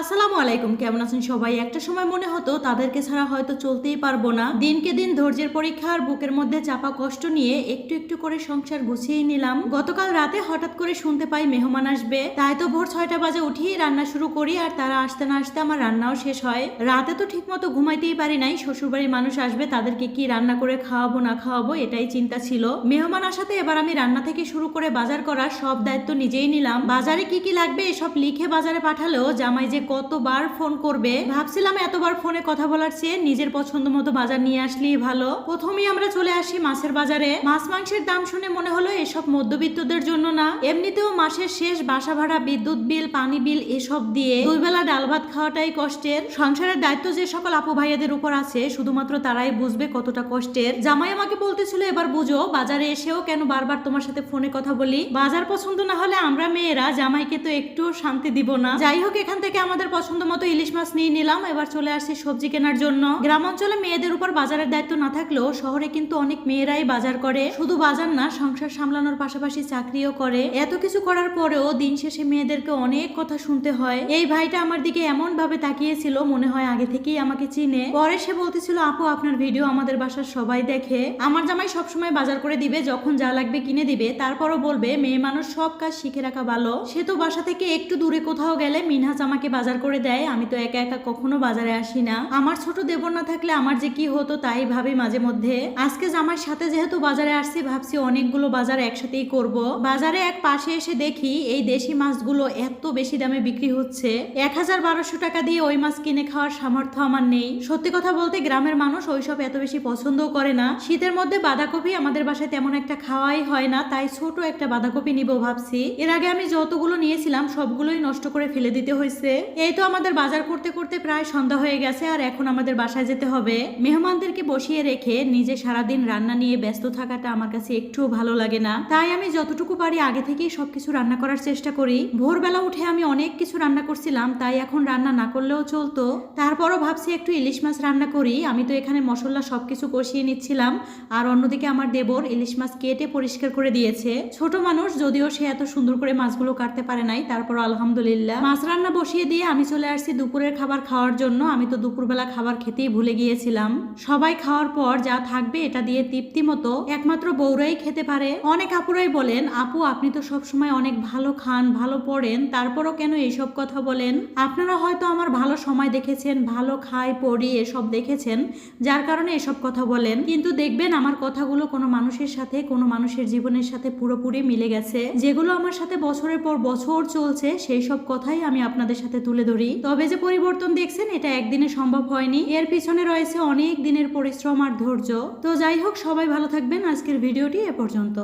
আসসালামু আলাইকুম, কেমন আছেন সবাই? একটা সময় মনে হতো তাদেরকে ছাড়া হয়তো চলতেই পারব না। দিনকে দিন ধৈর্যের পরীক্ষা আর বুকের মধ্যে চাপা কষ্ট নিয়ে একটু একটু করে সংসার গুছিয়ে নিলাম। গতকাল রাতে হঠাৎ করে শুনতে পাই মেহমান আসবে। তাই তো ভোর ছয়টা বাজে উঠেই রান্না শুরু করি আর তারা আসতে না আসতে আমার রান্নাও শেষ হয়। রাতে তো ঠিক মতো ঘুমাইতেই পারি নাই, শ্বশুরবাড়ির মানুষ আসবে, তাদেরকে কি রান্না করে খাওয়াবো, না খাওয়াবো এটাই চিন্তা ছিল। মেহমান আসাতে এবার আমি রান্না থেকে শুরু করে বাজার করার সব দায়িত্ব নিজেই নিলাম। বাজারে কি কি লাগবে এসব লিখে বাজারে পাঠালেও জামাই যে কতবার ফোন করবে? ভাবছিলাম এতবার ফোনে কথা বলার চেয়ে নিজের পছন্দ মতো বাজার নিয়ে আসলেই ভালো। প্রথমেই আমরা চলে আসি মাছের বাজারে। মাছ মাংসের দাম শুনে মনে হলো এসব মধ্যবিত্তদের জন্য না। এমনিতেও মাসের শেষ বাসা ভাড়া, বিদ্যুৎ বিল, পানি বিল এসব দিয়ে দুই বেলা ডাল ভাত খাওয়াটাই কষ্টের। সংসারের দায়িত্ব যে সকল আপু ভাইয়াদের উপর আছে, শুধুমাত্র তারাই বুঝবে কতটা কষ্টের। জামাই আমাকে বলতেছিল, এবার বুঝো, বাজারে এসেও কেন বারবার তোমার সাথে ফোনে কথা বলি? বাজার পছন্দ না হলে আমরা মেয়েরা জামাইকে তো একটু শান্তি দিব না। যাই হোক, এখান থেকে আমাদের পছন্দ মতো ইলিশ মাছ নিয়ে নিলাম, এবার চলে আসছি সবজি কেনার জন্য। গ্রাম অঞ্চলে মেয়েদের উপর বাজারের দায়িত্ব না থাকলেও শহরে কিন্তু অনেক মেয়েরাই বাজার করে। শুধু বাজার না, সংসার সামলানোর পাশাপাশি চাকরিও করে। এত কিছু করার পরেও দিন শেষে মেয়েদেরকে অনেক কথা শুনতে হয়। এই ভাইটা আমার দিকে এমন ভাবে তাকিয়েছিল, মনে হয় আগে থেকেই আমাকে চিনে। পরে সে বলতেছিল, আপু, আপনার ভিডিও আমাদের বাসার সবাই দেখে। আমার জামাই সবসময় বাজার করে দিবে, যখন যা লাগবে কিনে দিবে। তারপরও বলবে, মেয়ে মানুষ সব কাজ শিখে রাখা ভালো। সে তো বাসা থেকে একটু দূরে কোথাও গেলে মিনহাজ আমাকে বাজার করে দেয়, আমি তো একা একা কখনো বাজারে আসি না। আমার ছোট দেবর না থাকলে আমার যে কি হতো তাই ভাবি মাঝে মধ্যে। আজকে জামার সাথে যেহেতু বাজারে আসছি, ভাবছি অনেকগুলো বাজার একসাথেই করব। বাজারে এক পাশে এসে দেখি এই দেশি মাছগুলো এত বেশি দামে বিক্রি হচ্ছে। এক হাজার বারোশো টাকা দিয়ে ওই মাছ কিনে খাওয়ার সামর্থ্য আমার নেই। সত্যি কথা বলতে গ্রামের মানুষ ওইসব এত বেশি পছন্দও করে না। শীতের মধ্যে বাঁধাকপি আমাদের বাসায় তেমন একটা খাওয়াই হয় না, তাই ছোট একটা বাঁধাকপি নিব ভাবছি। এর আগে আমি যতগুলো নিয়েছিলাম, সবগুলোই নষ্ট করে ফেলে দিতে হয়েছে। এই তো আমাদের বাজার করতে করতে প্রায় সন্ধ্যা হয়ে গেছে আর এখন আমাদের বাসায় যেতে হবে। মেহমানদেরকে বসিয়ে রেখে নিজে সারাদিন রান্না নিয়ে ব্যস্ত থাকাটা আমার কাছে একটুও ভালো লাগে না। তাই আমি যতটুকু পারি আগে থেকেই সবকিছু রান্না করার চেষ্টা করি। ভোরবেলা উঠে আমি অনেক কিছু রান্না করছিলাম, তাই এখন রান্না না করলেও চলতো। তারপরও ভাবছি একটু ইলিশ মাছ রান্না করি। আমি তো এখানে মশলা সবকিছু কষিয়ে নিচ্ছিলাম। আর অন্যদিকে আমার দেবর ইলিশ মাছ কেটে পরিষ্কার করে দিয়েছে। ছোট মানুষ যদিও সে এত সুন্দর করে মাছগুলো কাটতে পারে নাই তারপর আলহামদুলিল্লাহ। মাছ রান্না বসিয়ে দিয়ে আমি চলে আসছি দুপুরের খাবার খাওয়ার জন্য। আমি তো দুপুরবেলা খাবার খেতেই ভুলে গিয়েছিলাম। সবাই খাওয়ার পর যা থাকবে এটা দিয়ে তৃপ্তি মতো একমাত্র বৌরাই খেতে পারে। অনেক আপুরাই বলেন, আপু, আপনি তো সব সময় অনেক ভালো খান, ভালো পড়েন, তারপরও কেন এইসব কথা বলেন? আপনারা হয়তো আমার ভালো সময় দেখেছেন, ভালো খাই, পড়ি, এসব দেখেছেন, যার কারণে এসব কথা বলেন। কিন্তু দেখবেন আমার কথাগুলো কোনো মানুষের সাথে, কোনো মানুষের জীবনের সাথে পুরোপুরি মিলে গেছে। যেগুলো আমার সাথে বছরের পর বছর চলছে, সেই সব কথাই আমি আপনাদের সাথে তুলে ধরি। তবে যে পরিবর্তন দেখছেন, এটা একদিনে সম্ভব হয়নি। এর পিছনে রয়েছে অনেক দিনের পরিশ্রম আর ধৈর্য। তো যাই হোক, সবাই ভালো থাকবেন। আজকের ভিডিওটি এ পর্যন্ত।